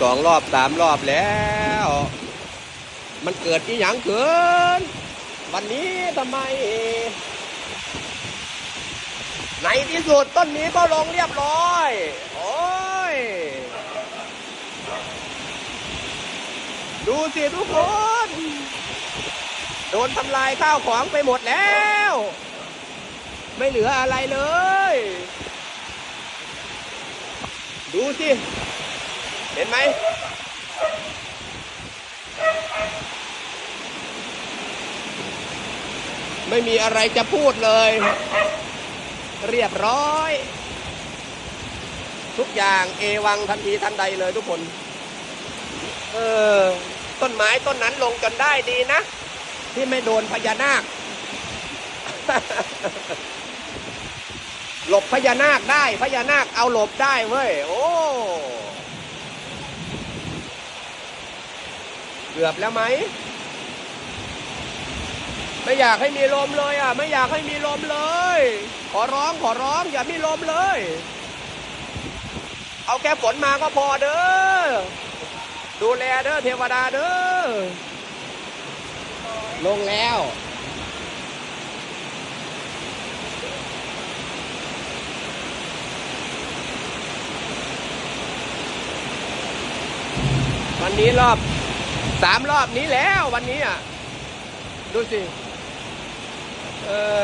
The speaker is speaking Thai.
สองรอบสามรอบแล้ว มันเกิดที่หยังเกิน วันนี้ทำไมในที่สุดต้นนี้ก็ลงเรียบร้อย โอ้ย ดูสิทุกคน โดนทำลายข้าวของไปหมดแล้ว ไม่เหลืออะไรเลย ดูสิ เห็นไหมไม่มีอะไรจะพูดเลย เรียบร้อย ทุกอย่างเอวังทันทีทันใดเลยทุกคน เออ ต้นไม้ต้นนั้นลงจนได้ดีนะ ที่ไม่โดนพญานาค หลบพญานาคได้พญานาคเอาหลบได้เว้ย โอ้ เกือบแล้วไหม ไม่อยากให้มีลมเลยอะ ไม่อยากให้มีลมเลย ขอร้องขอร้องอย่ามีลมเลย เอาแค่ฝนมาก็พอเด้อ ดูแลเด้อเทวดาเด้อ ลงแล้ววันนี้รอบ สามรอบนี้แล้ววันนี้อะ ดูสิ เออ